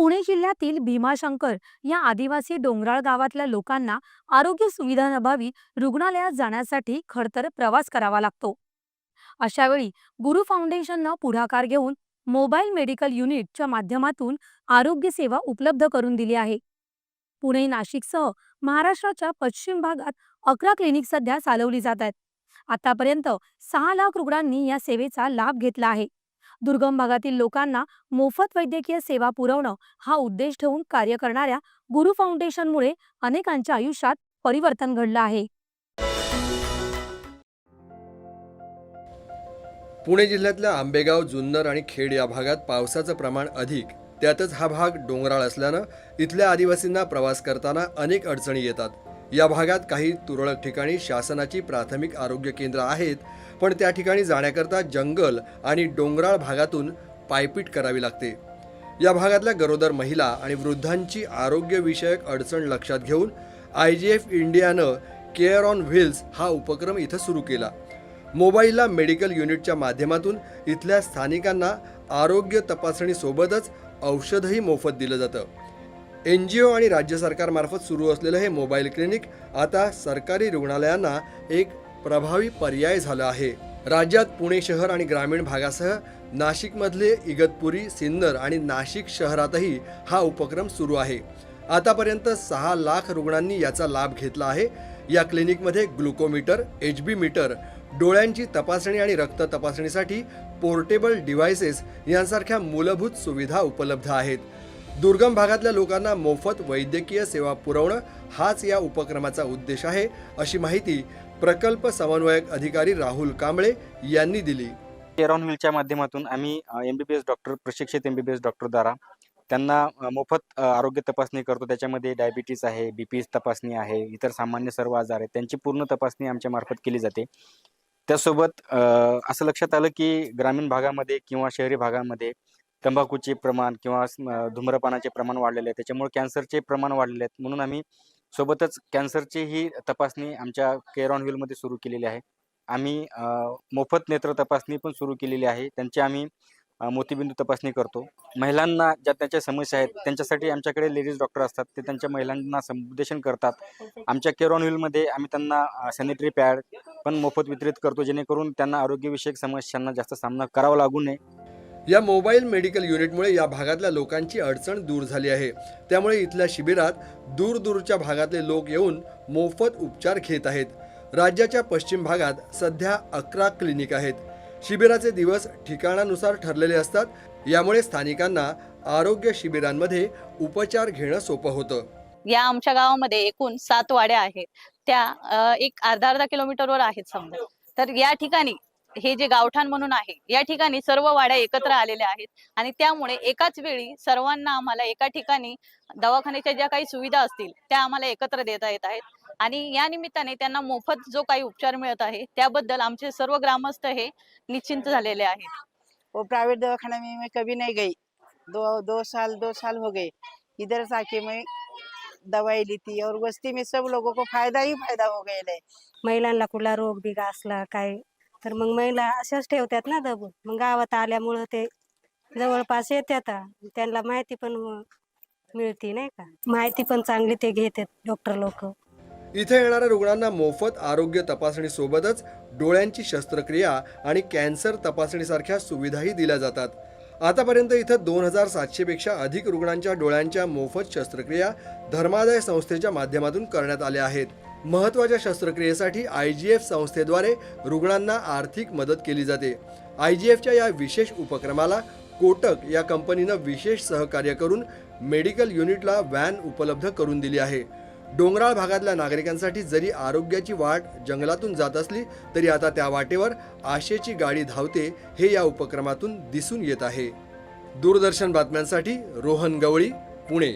पुणे जिल्ह्यातील भीमाशंकर या आदिवासी डोंगराळ गावातल्या लोकांना आरोग्य सुविधांअभावी रुग्णालयात जाण्यासाठी खडतर प्रवास करावा लागतो. अशावेळी गुरु फाउंडेशननं पुढाकार घेऊन मोबाईल मेडिकल युनिटच्या माध्यमातून आरोग्य सेवा उपलब्ध करून दिली आहे. पुणे नाशिकसह महाराष्ट्राच्या पश्चिम भागात अकरा क्लिनिक सध्या चालवली जात आहेत. आतापर्यंत सहा लाख रुग्णांनी या सेवेचा लाभ घेतला आहे. दुर्गम भागातील लोकांना मोफत वैद्यकीय सेवा पुरवणं हा उद्देश ठेवून कार्य करणाऱ्या गुरु फाउंडेशनमुळे अनेकांच्या आयुष्यात परिवर्तन घडलं आहे. पुणे जिल्ह्यातल्या आंबेगाव जुन्नर आणि खेड या भागात पावसाचं प्रमाण अधिक. त्यातच हा भाग डोंगराळ असल्यानं इथल्या आदिवासींना प्रवास करताना अनेक अडचणी येतात. या भागात काही तुरळक ठिकाणी शासनाची प्राथमिक आरोग्य केंद्र आहेत पण त्या ठिकाणी जाण्याकरता जंगल आणि डोंगराळ भागातून पायपीट करावी लागते. या भागातल्या गरोदर महिला आणि वृद्धांची आरोग्यविषयक अडचण लक्षात घेऊन आय जी एफ इंडियानं केअर ऑन व्हील्स हा उपक्रम इथं सुरू केला. मोबाईलला मेडिकल युनिटच्या माध्यमातून इथल्या स्थानिकांना आरोग्य तपासणीसोबतच औषधही मोफत दिलं जातं. एन जी ओ आणि राज्य सरकारमार्फत सुरू असलेलं हे मोबाईल क्लिनिक आता सरकारी रुग्णालयांना एक प्रभावी पर्याय झालं आहे. राज्यात पुणे शहर आणि ग्रामीण भागासह नाशिकमधले इगतपुरी सिन्नर आणि नाशिक शहरातही हा उपक्रम सुरू आहे. आतापर्यंत सहा लाख रुग्णांनी याचा लाभ घेतला आहे. या क्लिनिकमध्ये ग्लुकोमीटर एच बी मीटर डोळ्यांची तपासणी आणि रक्त तपासणीसाठी पोर्टेबल डिव्हायसेस यांसारख्या मूलभूत सुविधा उपलब्ध आहेत. दुर्गम भागातल्या लोकांना मोफत वैद्यकीय सेवा पुरवणं हाच या उपक्रमाचा उद्देश आहे अशी माहिती प्रकल्प समन्वयक अधिकारी राहुल कांबळे यांनी दिली. केअर व्हीलच्या माध्यमातून आम्ही M B B S doctor प्रशिक्षित एम बी बी एस डॉक्टरद्वारा त्यांना मोफत आरोग्य तपासणी करतो. त्याच्यामध्ये डायबिटीज आहे बी पी तपासणी आहे इतर सामान्य सर्व आजार आहेत. त्यांची पूर्ण तपासणी आमच्या मार्फत केली जाते. त्यासोबत असं लक्षात आलं की ग्रामीण भागामध्ये किंवा शहरी भागामध्ये तंबाखूचे प्रमाण किंवा स्म- धूम्रपानाचे प्रमाण वाढलेले आहे. त्याच्यामुळे कॅन्सरचे प्रमाण वाढलेले आहेत. म्हणून आम्ही सोबतच कॅन्सरची ही तपासणी आमच्या केअर ऑन व्हीलमध्ये सुरू केलेली आहे. आम्ही मोफत नेत्र तपासणी पण सुरू केलेली आहे. त्यांची आम्ही मोतीबिंदू तपासणी करतो. महिलांना ज्या त्यांच्या समस्या आहेत त्यांच्यासाठी आमच्याकडे लेडीज डॉक्टर असतात. ते त्यांच्या महिलांना समुपदेशन करतात. आमच्या केअर ऑन व्हीलमध्ये आम्ही त्यांना सॅनिटरी पॅड पण मोफत वितरित करतो. जेणेकरून त्यांना आरोग्यविषयक समस्यांना जास्त सामना करावा लागू नये. या मोबाईल मेडिकल युनिटमुळे या भागातल्या लोकांची अडचण दूर झाली आहे. त्यामुळे इथल्या शिबिरात दूरदूरच्या भागातले लोक येऊन मोफत उपचार घेत आहेत. राज्याच्या पश्चिम भागात सध्या अकरा क्लिनिक आहेत. शिबिराचे दिवस ठिकाणानुसार ठरलेले असतात. यामुळे स्थानिकांना आरोग्य शिबिरांमध्ये उपचार घेणं सोपं होतं. या आमच्या गावामध्ये एकूण सात वाड्या आहेत. त्या एक अर्धा अर्धा किलोमीटरवर आहेत समजा. तर या ठिकाणी हे जे गावठाण म्हणून आहे या ठिकाणी सर्व वाड्या एकत्र आलेल्या आहेत. आणि त्यामुळे एकाच वेळी सर्वांना आम्हाला एका ठिकाणी दवाखान्याच्या ज्या काही सुविधा असतील त्या आम्हाला एकत्र देता येत आहेत. आणि या निमित्ताने त्यांना मोफत जो काही उपचार मिळत आहे त्याबद्दल आमचे सर्व ग्रामस्थ हे निश्चिंत झालेले आहेत. वो प्राइवेट दवाखाना में मैं कभी नहीं गई. दो दो साल दो साल हो गए इधर से आके मैं दवाई ली थी और बस्ती में सब लोगों को फायदा ही फायदा हो है। महिलांना कुठला रोग बिग असला काय तर मग महिला अशाच ठेवतात ना दबून. मग गावात आल्यामुळं ते जवळपास येतात. त्यांना माहिती पण मिळते नाही का? माहिती पण चांगली ते घेतात डॉक्टर लोक. इथे येणाऱ्या रुग्णांना मोफत आरोग्य तपासणीसोबतच डोळ्यांची शस्त्रक्रिया आणि कॅन्सर तपासणीसारख्या सुविधाही दिल्या जातात. आतापर्यंत इथं दोन हजार सातशेपेक्षा अधिक रुग्णांच्या डोळ्यांच्या मोफत शस्त्रक्रिया धर्मादाय संस्थेच्या माध्यमातून करण्यात आल्या आहेत. महत्त्वाच्या शस्त्रक्रियेसाठी आय जी एफ संस्थेद्वारे रुग्णांना आर्थिक मदत केली जाते. आय जी एफच्या या विशेष उपक्रमाला कोटक या कंपनीनं विशेष सहकार्य करून मेडिकल युनिटला व्हॅन उपलब्ध करून दिली आहे. डोंगराळ भागातल्या नागरिकांसाठी जरी आरोग्याची वाट जंगलातून जात असली तरी आता त्या वाटेवर आशेची गाडी धावते हे या उपक्रमातून दिसून येत आहे. दूरदर्शन बातम्यांसाठी रोहन गवळी पुणे.